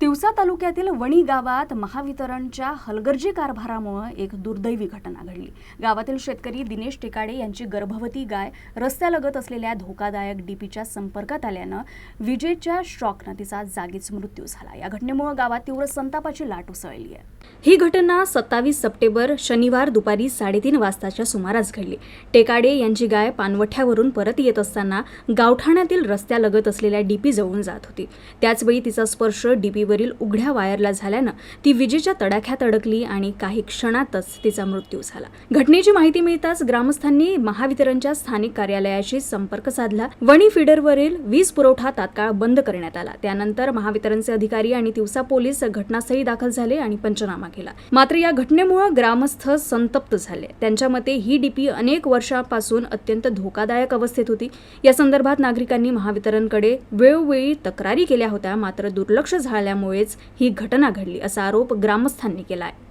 तिवसा तालुक्यातील वणी गावात महावितरणच्या हलगर्जी कारभारामुळे एक दुर्दैवी घटना घडली. गावातील शेतकरी दिनेश टेकाडे यांची गर्भवती गाय रस्त्यालगत असलेल्या धोकादायक डीपीच्या संपर्कात आल्यानं विजेच्या शॉकनं तिचा जागीच मृत्यू झाला. या घटनेमुळे गावात तीव्र संतापाची लाट उसळली आहे. ही घटना सत्तावीस सप्टेंबर शनिवार दुपारी साडेतीन वाजताच्या सुमारास घडली. टेकाडे यांची गाय पानवठ्यावरून परत येत असताना गावठाण्यातील रस्त्यालगत असलेल्या डीपी जवळून जात होती. त्याचवेळी तिचा स्पर्श डीपी डीपीवरील उघड्या वायरला झाल्यानं ती विजेच्या तडाख्यात अडकली आणि काही क्षणातच तिचा मृत्यू झाला. घटनेची माहिती मिळताच ग्रामस्थांनी महावितरणच्या स्थानिक कार्यालयाशी संपर्क साधला. वणी फिडरवरील वीज पुरवठा तात्काळ बंद करण्यात आला. त्यानंतर महावितरणचे अधिकारी आणि तिवसा पोलीस घटनास्थळी दाखल झाले आणि पंचनामा केला. मात्र या घटनेमुळे ग्रामस्थ संतप्त झाले. त्यांच्या मते ही डीपी अनेक वर्षापासून अत्यंत धोकादायक अवस्थेत होती. या संदर्भात नागरिकांनी महावितरणकडे वेळोवेळी तक्रारी केल्या होत्या मात्र दुर्लक्ष असल्यामुळेच ही घटना घडली असा आरोप ग्रामस्थांनी केला आहे